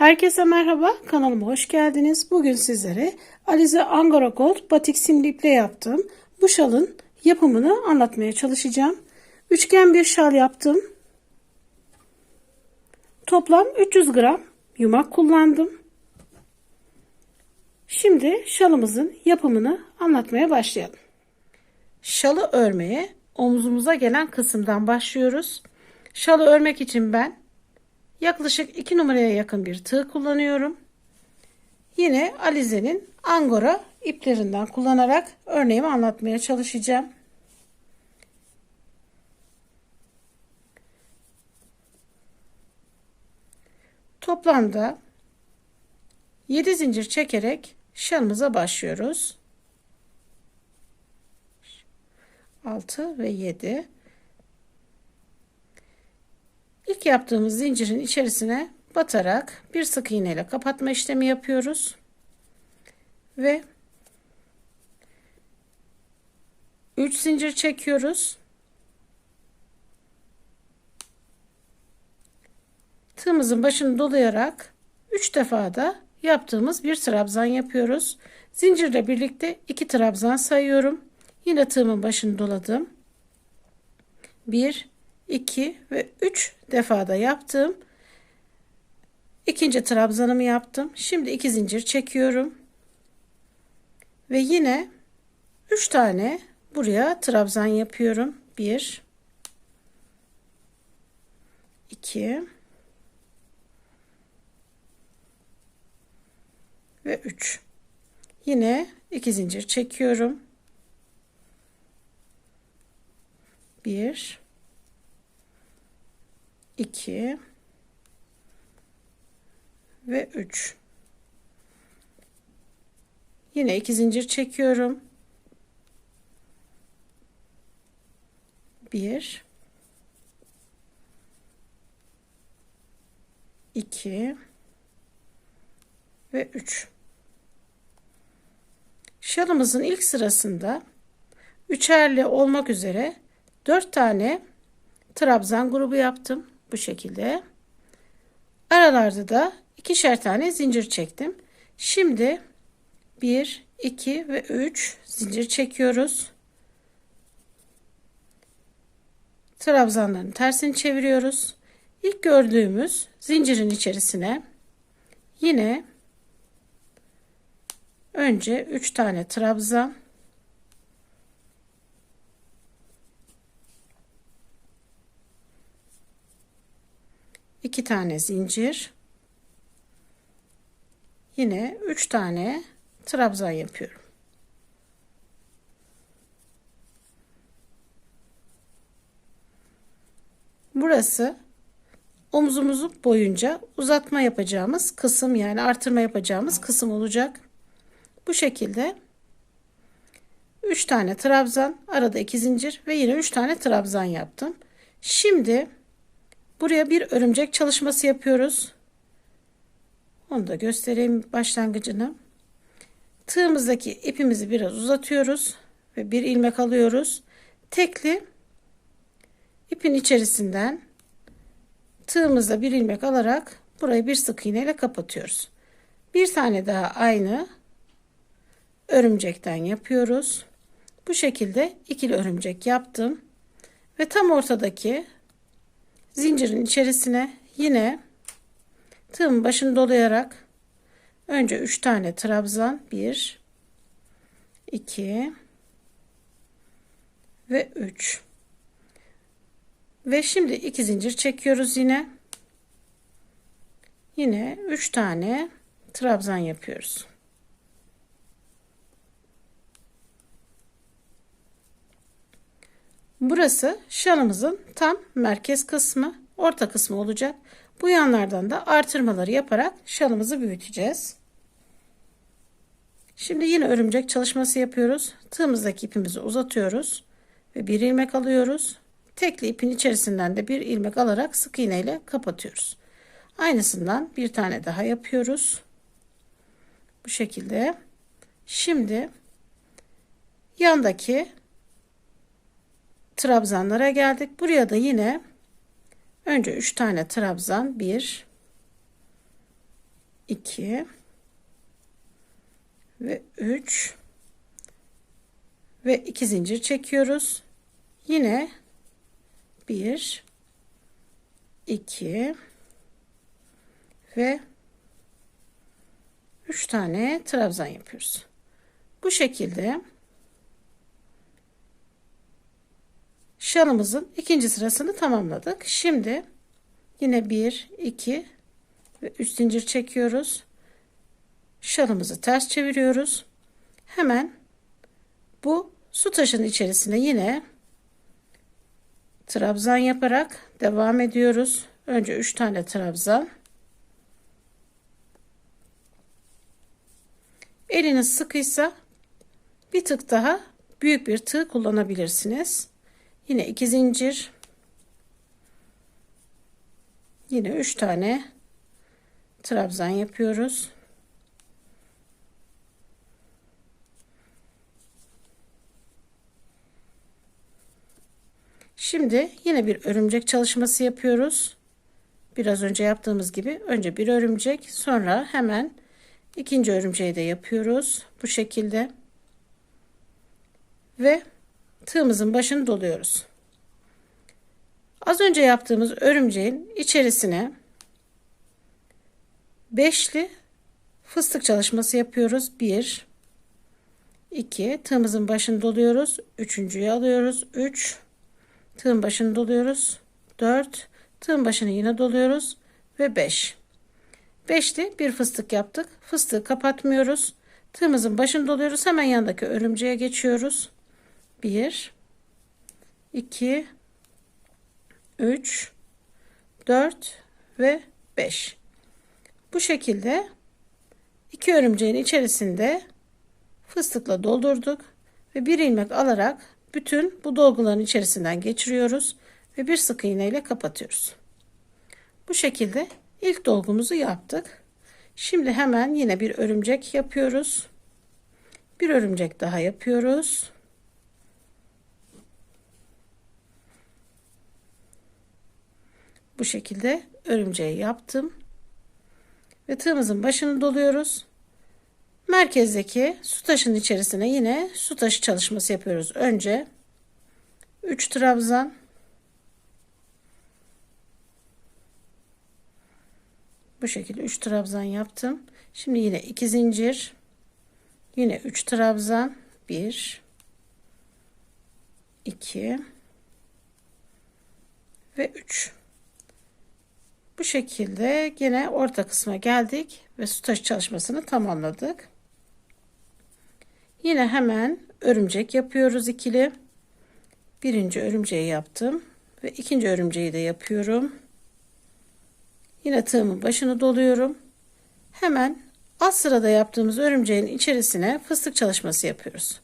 Herkese merhaba, kanalıma hoş geldiniz. Bugün sizlere Alize Angora Gold batik simli iple yaptım. Bu şalın yapımını anlatmaya çalışacağım. Üçgen bir şal yaptım. Toplam 300 gram yumak kullandım. Şimdi şalımızın yapımını anlatmaya başlayalım. Şalı örmeye omzumuza gelen kısımdan başlıyoruz. Şalı örmek için ben Yaklaşık 2 numaraya yakın bir tığ kullanıyorum. Yine Alize'nin Angora iplerinden kullanarak örneğimi anlatmaya çalışacağım. Toplamda 7 zincir çekerek şalımıza başlıyoruz. 6 ve 7 İlk yaptığımız zincirin içerisine batarak bir sık iğne ile kapatma işlemi yapıyoruz. Ve 3 zincir çekiyoruz. Tığımızın başını dolayarak 3 defa da yaptığımız bir trabzan yapıyoruz. Zincirle birlikte 2 trabzan sayıyorum. Yine tığımın başını doladım. 1 2 ve 3 defada yaptım. İkinci trabzanımı yaptım. Şimdi iki zincir çekiyorum. Ve yine 3 tane buraya trabzan yapıyorum. 1 2 ve 3. Yine iki zincir çekiyorum. 1 2 ve 3 yine iki zincir çekiyorum. 1 2 ve 3 şalımızın ilk sırasında üçerli olmak üzere 4 tane trabzan grubu yaptım bu şekilde. Aralarda da ikişer tane zincir çektim. Şimdi 1, 2 ve 3 zincir çekiyoruz. Trabzanların tersini çeviriyoruz. İlk gördüğümüz zincirin içerisine yine önce 3 tane trabzan 2 tane zincir yine 3 tane trabzan yapıyorum. Burası omzumuzu boyunca uzatma yapacağımız kısım yani artırma yapacağımız kısım olacak. Bu şekilde 3 tane trabzan, arada 2 zincir ve yine 3 tane trabzan yaptım. Şimdi Buraya bir örümcek çalışması yapıyoruz. Onu da göstereyim başlangıcını. Tığımızdaki ipimizi biraz uzatıyoruz ve bir ilmek alıyoruz. Tekli ipin içerisinden tığımızda bir ilmek alarak burayı bir sık iğne ile kapatıyoruz. Bir tane daha aynı örümcekten yapıyoruz. Bu şekilde ikili örümcek yaptım ve tam ortadaki zincirin içerisine yine tığım başını dolayarak önce 3 tane trabzan 1 2 ve 3 ve şimdi iki zincir çekiyoruz yine. Yine 3 tane trabzan yapıyoruz Burası şalımızın tam merkez kısmı, orta kısmı olacak. Bu yanlardan da artırmaları yaparak şalımızı büyüteceğiz. Şimdi yine örümcek çalışması yapıyoruz. Tığımızdaki ipimizi uzatıyoruz ve bir ilmek alıyoruz. Tekli ipin içerisinden de bir ilmek alarak sık iğne ile kapatıyoruz. Aynısından bir tane daha yapıyoruz. Bu şekilde. Şimdi yandaki trabzanlara geldik. Buraya da yine önce 3 tane trabzan 1 2 ve 3 ve 2 zincir çekiyoruz. Yine 1 2 ve 3 tane trabzan yapıyoruz. Bu şekilde şalımızın ikinci sırasını tamamladık. Şimdi yine 1 2 ve 3 zincir çekiyoruz. Şalımızı ters çeviriyoruz. Hemen bu su taşının içerisine yine trabzan yaparak devam ediyoruz. Önce 3 tane trabzan. Eliniz sıkıysa bir tık daha büyük bir tığ kullanabilirsiniz. Yine 2 zincir. Yine 3 tane trabzan yapıyoruz. Şimdi yine bir örümcek çalışması yapıyoruz. Biraz önce yaptığımız gibi önce bir örümcek sonra hemen ikinci örümceği de yapıyoruz. Bu şekilde. Ve tığımızın başını doluyoruz. Az önce yaptığımız örümceğin içerisine beşli fıstık çalışması yapıyoruz. 1 2 tığımızın başını doluyoruz. Üçüncüyü alıyoruz. 3 tığın başını doluyoruz. 4 tığın başını yine doluyoruz ve 5. 5'li bir fıstık yaptık. Fıstığı kapatmıyoruz. Tığımızın başını doluyoruz. Hemen yandaki örümceğe geçiyoruz. 1 2 3 4 ve 5. Bu şekilde iki örümceğin içerisinde fıstıkla doldurduk ve bir ilmek alarak bütün bu dolguların içerisinden geçiriyoruz ve bir sık iğne ile kapatıyoruz. Bu şekilde ilk dolgumuzu yaptık. Şimdi hemen yine bir örümcek yapıyoruz. Bir örümcek daha yapıyoruz. Bu şekilde örümceği yaptım. Ve tığımızın başını doluyoruz. Merkezdeki su taşının içerisine yine su taşı çalışması yapıyoruz. Önce 3 trabzan bu şekilde 3 trabzan yaptım. Şimdi yine 2 zincir yine 3 trabzan 1 2 ve 3 bu şekilde yine orta kısma geldik ve su çalışmasını tamamladık. Yine hemen örümcek yapıyoruz ikili. Birinci örümceği yaptım ve ikinci örümceği de yapıyorum. Yine tığımın başını doluyorum. Hemen alt sırada yaptığımız örümceğin içerisine fıstık çalışması yapıyoruz.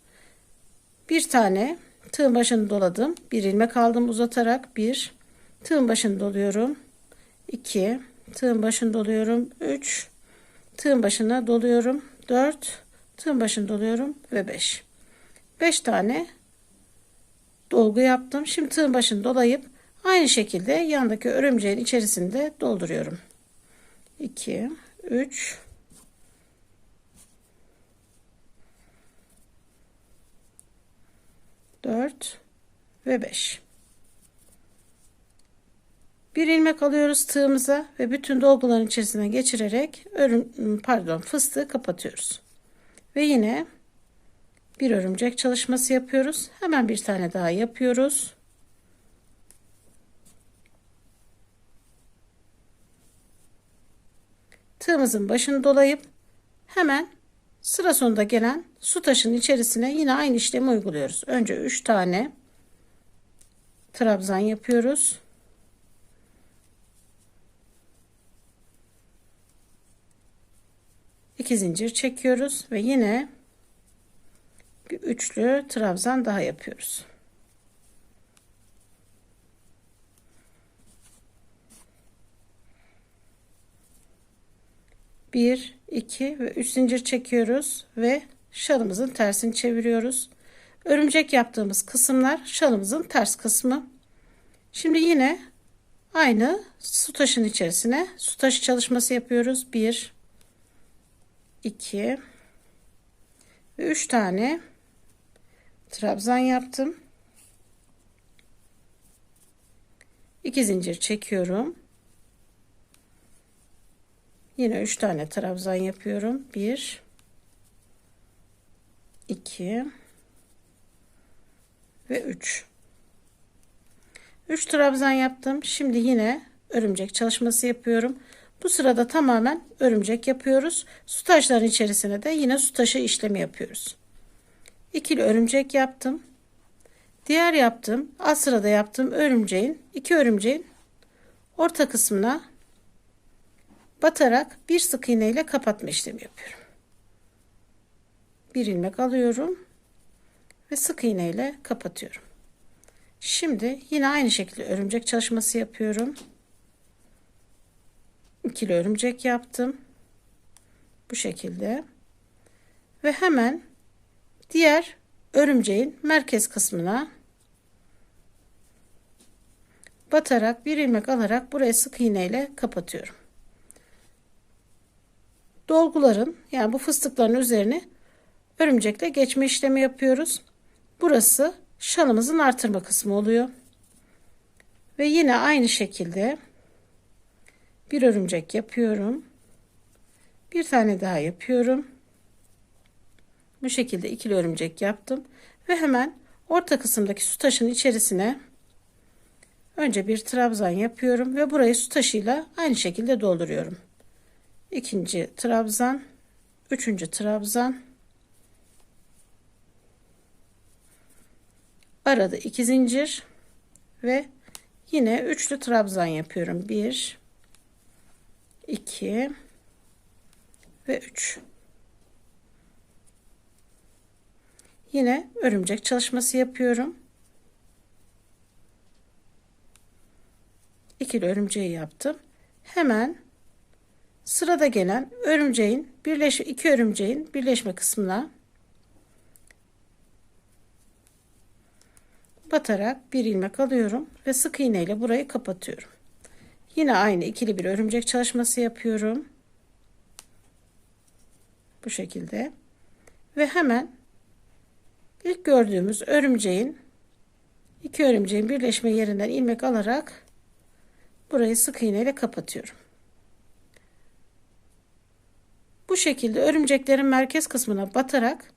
Bir tane tığın başını doladım. Bir ilmek aldım uzatarak bir tığın başını doluyorum. 2 tığın başını doluyorum. 3 tığın başına doluyorum. 4 tığın başını doluyorum ve 5 5 tane dolgu yaptım. Şimdi tığın başını dolayıp aynı şekilde yandaki örümceğin içerisinde dolduruyorum. 2 3 4 ve 5 bir ilmek alıyoruz tığımıza ve bütün dolguların içerisine geçirerek örüm, pardon fıstığı kapatıyoruz. Ve yine bir örümcek çalışması yapıyoruz. Hemen bir tane daha yapıyoruz. Tığımızın başını dolayıp hemen sıra sonunda gelen su taşının içerisine yine aynı işlemi uyguluyoruz. Önce 3 tane trabzan yapıyoruz. 2 zincir çekiyoruz ve yine bir üçlü trabzan daha yapıyoruz. Bir, iki ve üç zincir çekiyoruz ve şalımızın tersini çeviriyoruz. Örümcek yaptığımız kısımlar şalımızın ters kısmı. Şimdi yine aynı su taşın içerisine su taşı çalışması yapıyoruz. Bir, 2 ve 3 tane trabzan yaptım. 2 zincir çekiyorum. Yine 3 tane trabzan yapıyorum. 1 2 ve 3 3 trabzan yaptım. Şimdi yine örümcek çalışması yapıyorum. Bu sırada tamamen örümcek yapıyoruz. Su taşların içerisine de yine su taşı işlemi yapıyoruz. İkili örümcek yaptım. Diğer yaptığım alt sırada yaptığım örümceğin iki örümceğin orta kısmına batarak bir sık iğne ile kapatma işlemi yapıyorum. Bir ilmek alıyorum ve sık iğne ile kapatıyorum. Şimdi yine aynı şekilde örümcek çalışması yapıyorum. İkili örümcek yaptım. Bu şekilde. Ve hemen diğer örümceğin merkez kısmına batarak bir ilmek alarak buraya sık iğne ile kapatıyorum. Dolguların yani bu fıstıkların üzerine örümcekle geçme işlemi yapıyoruz. Burası şalımızın artırma kısmı oluyor. Ve yine aynı şekilde bir örümcek yapıyorum. Bir tane daha yapıyorum. Bu şekilde ikili örümcek yaptım ve hemen orta kısımdaki su taşının içerisine önce bir trabzan yapıyorum ve burayı su taşıyla aynı şekilde dolduruyorum. İkinci trabzan, üçüncü trabzan, arada iki zincir ve yine üçlü trabzan yapıyorum. Bir, iki ve üç. Yine örümcek çalışması yapıyorum. İkili örümceği yaptım. Hemen sırada gelen örümceğin birleş iki örümceğin birleşme kısmına batarak bir ilmek alıyorum ve sık iğne ile burayı kapatıyorum. Yine aynı ikili bir örümcek çalışması yapıyorum. Bu şekilde. Ve hemen ilk gördüğümüz örümceğin iki örümceğin birleşme yerinden ilmek alarak burayı sık iğne ile kapatıyorum. Bu şekilde örümceklerin merkez kısmına batarak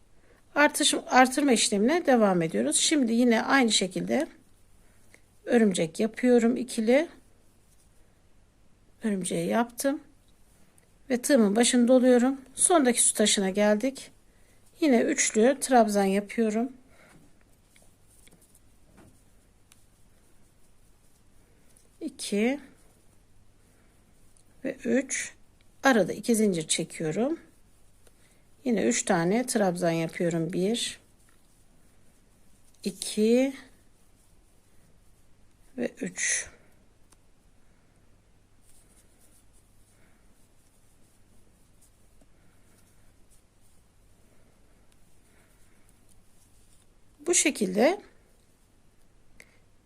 artış, artırma işlemine devam ediyoruz. Şimdi yine aynı şekilde örümcek yapıyorum ikili. Örümceği yaptım. Ve tığımın başını doluyorum. Sondaki su taşına geldik. Yine üçlü trabzan yapıyorum. İki ve üç arada iki zincir çekiyorum. Yine 3 tane trabzan yapıyorum. 1 2 ve 3 Bu şekilde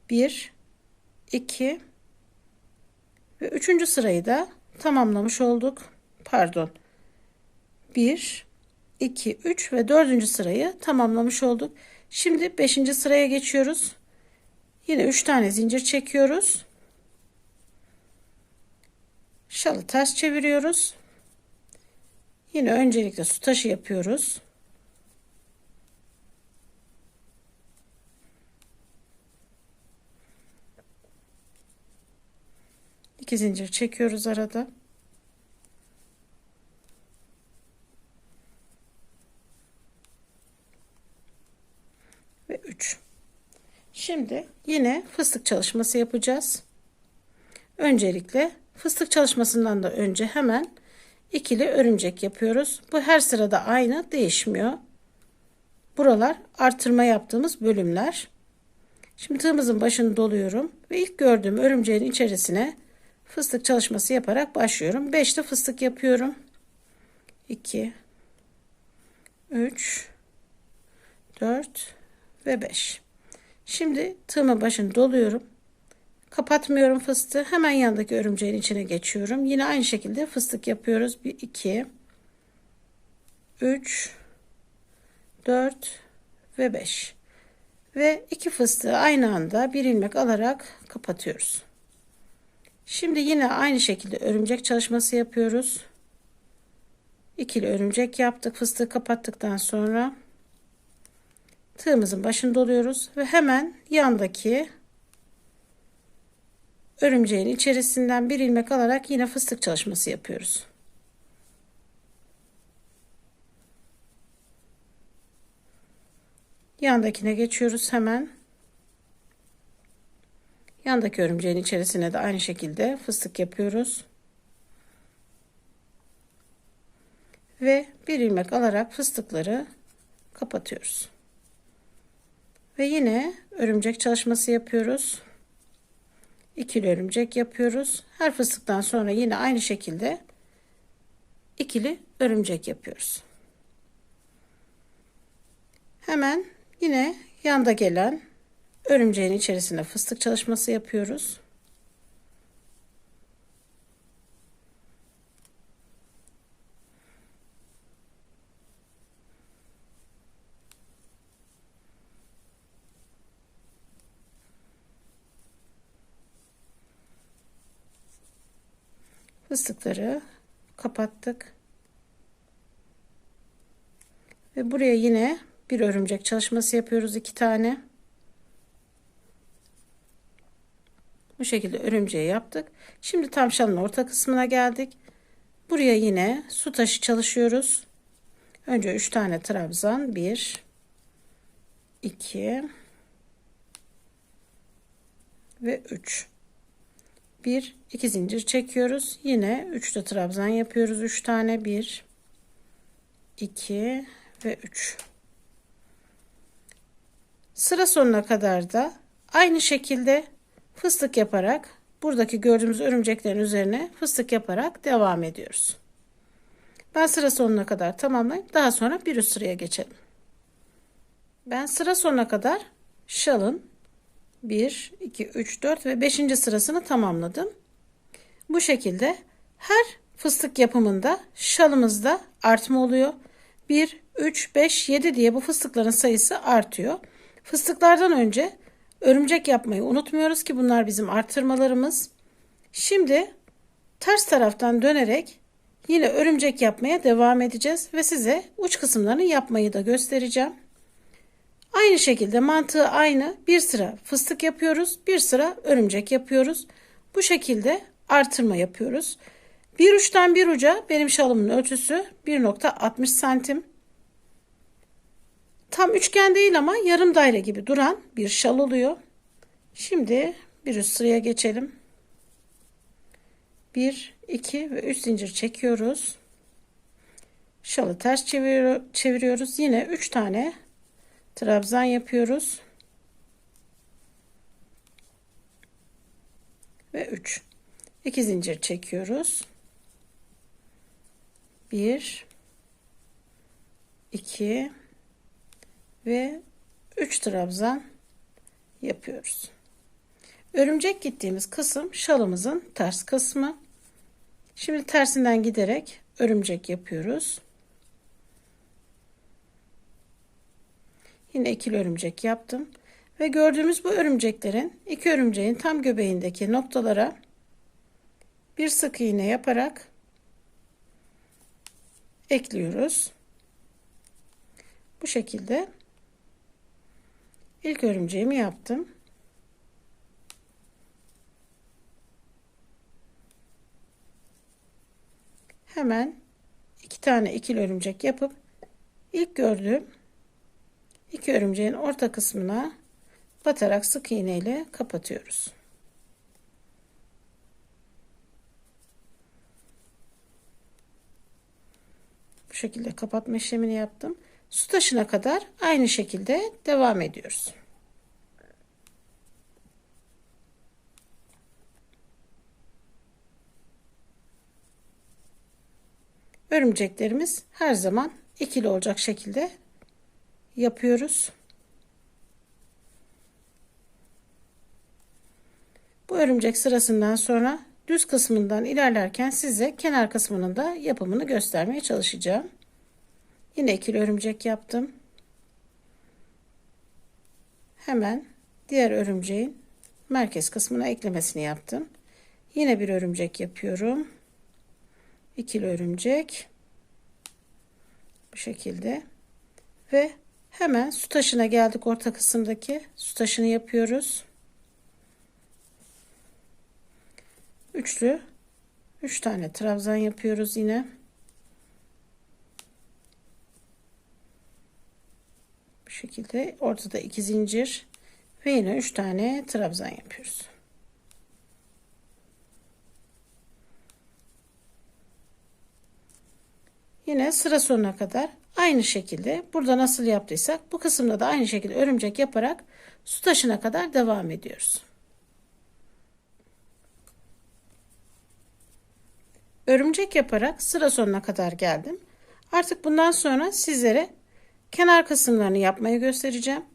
1 2 ve 3. sırayı da tamamlamış olduk. Pardon. 1 2, 3 ve 4. sırayı tamamlamış olduk. Şimdi 5. sıraya geçiyoruz. Yine 3 tane zincir çekiyoruz. Şalı ters çeviriyoruz. Yine öncelikle su taşı yapıyoruz. İki zincir çekiyoruz arada. ve 3. Şimdi yine fıstık çalışması yapacağız. Öncelikle fıstık çalışmasından da önce hemen ikili örümcek yapıyoruz. Bu her sırada aynı değişmiyor. Buralar artırma yaptığımız bölümler. Şimdi tığımızın başını doluyorum ve ilk gördüğüm örümceğin içerisine fıstık çalışması yaparak başlıyorum. 5 de fıstık yapıyorum. 2 3 4 ve 5. Şimdi tığımın başını doluyorum. Kapatmıyorum fıstığı. Hemen yandaki örümceğin içine geçiyorum. Yine aynı şekilde fıstık yapıyoruz. 1 2 3 4 ve 5 ve iki fıstığı aynı anda bir ilmek alarak kapatıyoruz. Şimdi yine aynı şekilde örümcek çalışması yapıyoruz. İkili örümcek yaptık. Fıstığı kapattıktan sonra tığımızın başını doluyoruz ve hemen yandaki örümceğin içerisinden bir ilmek alarak yine fıstık çalışması yapıyoruz. Yandakine geçiyoruz hemen. Yandaki örümceğin içerisine de aynı şekilde fıstık yapıyoruz. Ve bir ilmek alarak fıstıkları kapatıyoruz. Ve yine örümcek çalışması yapıyoruz. İkili örümcek yapıyoruz. Her fıstıktan sonra yine aynı şekilde ikili örümcek yapıyoruz. Hemen yine yanda gelen örümceğin içerisine fıstık çalışması yapıyoruz. fıstıkları kapattık. Ve buraya yine bir örümcek çalışması yapıyoruz iki tane. Bu şekilde örümceği yaptık. Şimdi tam şalın orta kısmına geldik. Buraya yine su taşı çalışıyoruz. Önce 3 tane trabzan. 1 2 ve 3 bir iki zincir çekiyoruz yine üçlü trabzan yapıyoruz üç tane bir iki ve üç sıra sonuna kadar da aynı şekilde fıstık yaparak buradaki gördüğümüz örümceklerin üzerine fıstık yaparak devam ediyoruz ben sıra sonuna kadar tamamlayıp daha sonra bir üst sıraya geçelim ben sıra sonuna kadar şalın 1, 2, 3, 4 ve 5. sırasını tamamladım. Bu şekilde her fıstık yapımında şalımızda artma oluyor. 1, 3, 5, 7 diye bu fıstıkların sayısı artıyor. Fıstıklardan önce örümcek yapmayı unutmuyoruz ki bunlar bizim artırmalarımız. Şimdi ters taraftan dönerek yine örümcek yapmaya devam edeceğiz ve size uç kısımlarını yapmayı da göstereceğim. Aynı şekilde mantığı aynı. Bir sıra fıstık yapıyoruz. Bir sıra örümcek yapıyoruz. Bu şekilde artırma yapıyoruz. Bir uçtan bir uca benim şalımın ölçüsü 1.60 santim. Tam üçgen değil ama yarım daire gibi duran bir şal oluyor. Şimdi bir üst sıraya geçelim. 1, 2 ve 3 zincir çekiyoruz. Şalı ters çeviriyoruz. Yine 3 tane trabzan yapıyoruz. Ve 3. 2 zincir çekiyoruz. 1 2 ve 3 trabzan yapıyoruz. Örümcek gittiğimiz kısım şalımızın ters kısmı. Şimdi tersinden giderek örümcek yapıyoruz. Yine ikili örümcek yaptım. Ve gördüğümüz bu örümceklerin iki örümceğin tam göbeğindeki noktalara bir sık iğne yaparak ekliyoruz. Bu şekilde ilk örümceğimi yaptım. Hemen iki tane ikili örümcek yapıp ilk gördüğüm iki örümceğin orta kısmına batarak sık iğne ile kapatıyoruz. Bu şekilde kapatma işlemini yaptım. Su taşına kadar aynı şekilde devam ediyoruz. Örümceklerimiz her zaman ikili olacak şekilde yapıyoruz. Bu örümcek sırasından sonra düz kısmından ilerlerken size kenar kısmının da yapımını göstermeye çalışacağım. Yine ikili örümcek yaptım. Hemen diğer örümceğin merkez kısmına eklemesini yaptım. Yine bir örümcek yapıyorum. İkili örümcek. Bu şekilde. Ve hemen su taşına geldik orta kısımdaki su taşını yapıyoruz. Üçlü. Üç tane trabzan yapıyoruz yine. Şekilde ortada iki zincir ve yine üç tane trabzan yapıyoruz. Yine sıra sonuna kadar aynı şekilde burada nasıl yaptıysak bu kısımda da aynı şekilde örümcek yaparak su taşına kadar devam ediyoruz. Örümcek yaparak sıra sonuna kadar geldim. Artık bundan sonra sizlere kenar kısımlarını yapmayı göstereceğim.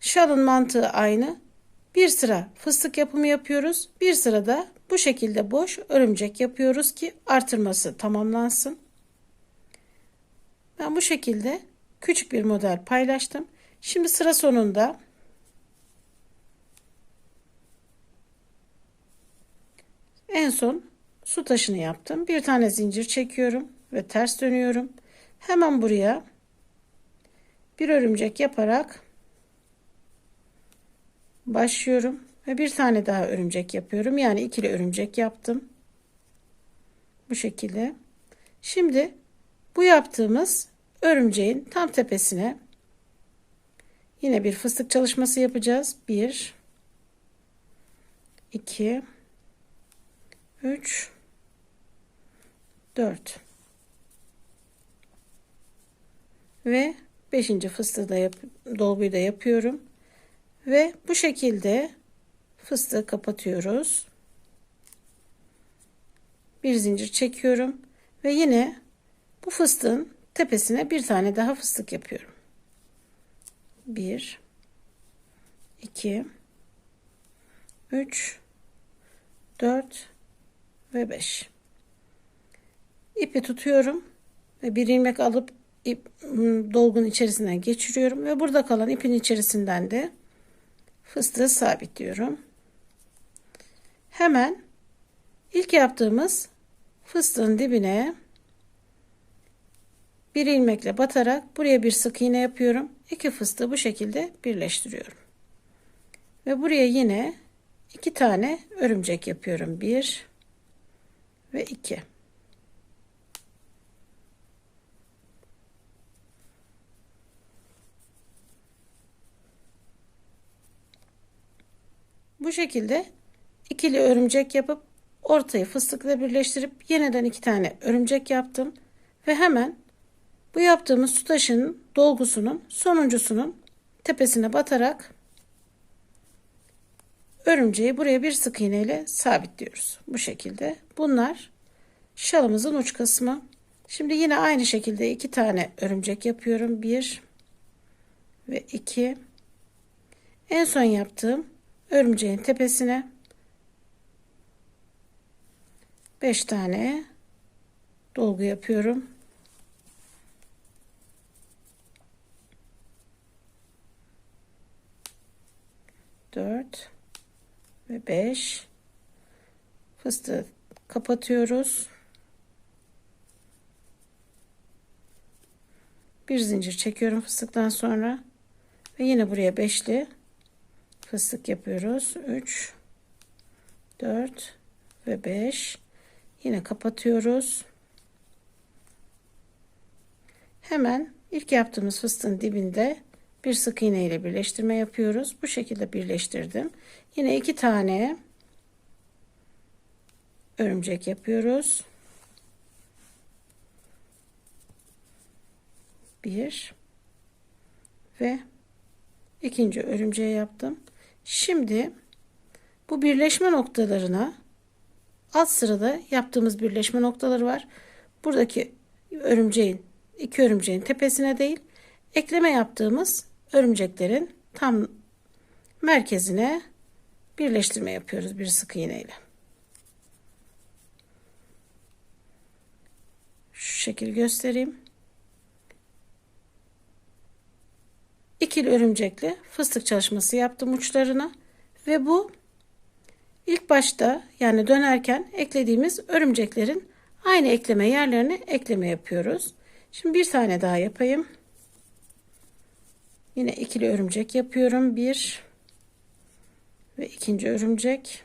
Şalın mantığı aynı. Bir sıra fıstık yapımı yapıyoruz. Bir sırada bu şekilde boş örümcek yapıyoruz ki artırması tamamlansın. Ben bu şekilde küçük bir model paylaştım. Şimdi sıra sonunda en son su taşını yaptım. Bir tane zincir çekiyorum ve ters dönüyorum. Hemen buraya bir örümcek yaparak başlıyorum ve bir tane daha örümcek yapıyorum. Yani ikili örümcek yaptım. Bu şekilde. Şimdi bu yaptığımız örümceğin tam tepesine yine bir fıstık çalışması yapacağız. 1 2 3 4 ve 5. fıstığı da yap, dolguyu da yapıyorum. Ve bu şekilde fıstığı kapatıyoruz. Bir zincir çekiyorum ve yine bu fıstığın tepesine bir tane daha fıstık yapıyorum. 1 2 3 4 ve 5 ipi tutuyorum ve bir ilmek alıp ip ıı, dolgun içerisinden geçiriyorum ve burada kalan ipin içerisinden de fıstığı sabitliyorum. Hemen ilk yaptığımız fıstığın dibine bir ilmekle batarak buraya bir sık iğne yapıyorum. İki fıstığı bu şekilde birleştiriyorum. Ve buraya yine iki tane örümcek yapıyorum. Bir ve iki. Bu şekilde ikili örümcek yapıp ortayı fıstıkla birleştirip yeniden iki tane örümcek yaptım ve hemen bu yaptığımız su taşının dolgusunun sonuncusunun tepesine batarak örümceği buraya bir sık iğne ile sabitliyoruz. Bu şekilde. Bunlar şalımızın uç kısmı. Şimdi yine aynı şekilde iki tane örümcek yapıyorum. Bir ve iki. En son yaptığım örümceğin tepesine 5 tane dolgu yapıyorum. Dört ve beş fıstığı kapatıyoruz. Bir zincir çekiyorum fıstıktan sonra ve yine buraya beşli fıstık yapıyoruz. 3 4 ve 5 yine kapatıyoruz. Hemen ilk yaptığımız fıstığın dibinde bir sık iğne ile birleştirme yapıyoruz. Bu şekilde birleştirdim. Yine iki tane örümcek yapıyoruz. Bir ve ikinci örümceği yaptım. Şimdi bu birleşme noktalarına alt sırada yaptığımız birleşme noktaları var. Buradaki örümceğin iki örümceğin tepesine değil ekleme yaptığımız örümceklerin tam merkezine birleştirme yapıyoruz bir sık iğne ile. Şu şekil göstereyim. İkili örümcekli fıstık çalışması yaptım uçlarına ve bu ilk başta yani dönerken eklediğimiz örümceklerin aynı ekleme yerlerine ekleme yapıyoruz. Şimdi bir tane daha yapayım. Yine ikili örümcek yapıyorum. Bir ve ikinci örümcek.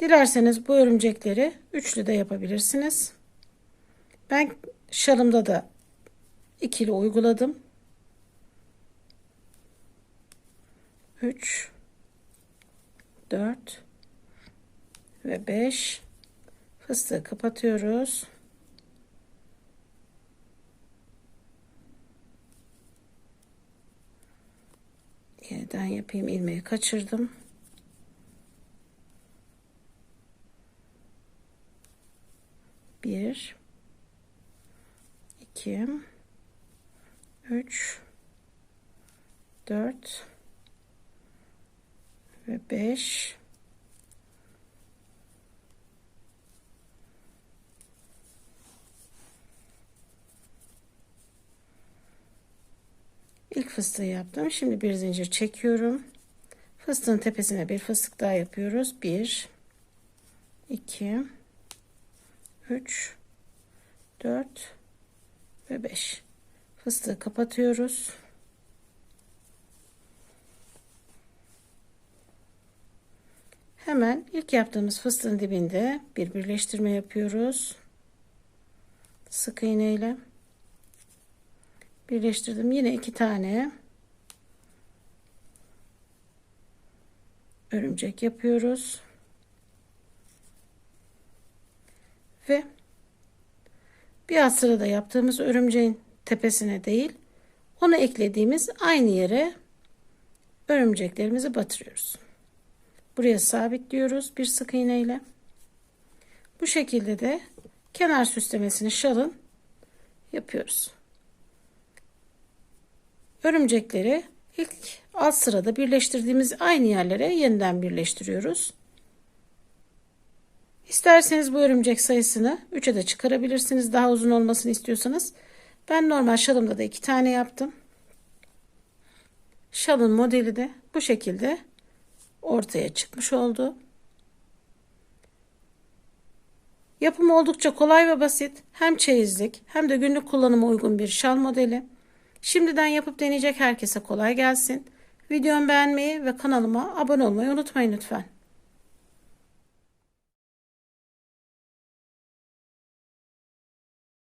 Dilerseniz bu örümcekleri üçlü de yapabilirsiniz. Ben şalımda da ikili uyguladım. 3 4 ve 5 fıstığı kapatıyoruz. Yeniden yapayım ilmeği kaçırdım. Bir, iki, üç, dört ve beş. İlk fıstığı yaptım. Şimdi bir zincir çekiyorum. Fıstığın tepesine bir fıstık daha yapıyoruz. 1 2 3 4 ve 5. Fıstığı kapatıyoruz. Hemen ilk yaptığımız fıstığın dibinde bir birleştirme yapıyoruz. Sık iğne ile birleştirdim. Yine iki tane örümcek yapıyoruz. Ve bir alt sırada yaptığımız örümceğin tepesine değil, onu eklediğimiz aynı yere örümceklerimizi batırıyoruz. Buraya sabitliyoruz bir sık iğne ile. Bu şekilde de kenar süslemesini şalın yapıyoruz. Örümcekleri ilk alt sırada birleştirdiğimiz aynı yerlere yeniden birleştiriyoruz. İsterseniz bu örümcek sayısını 3'e de çıkarabilirsiniz. Daha uzun olmasını istiyorsanız. Ben normal şalımda da iki tane yaptım. Şalın modeli de bu şekilde ortaya çıkmış oldu. Yapımı oldukça kolay ve basit. Hem çeyizlik hem de günlük kullanıma uygun bir şal modeli. Şimdiden yapıp deneyecek herkese kolay gelsin. Videomu beğenmeyi ve kanalıma abone olmayı unutmayın lütfen.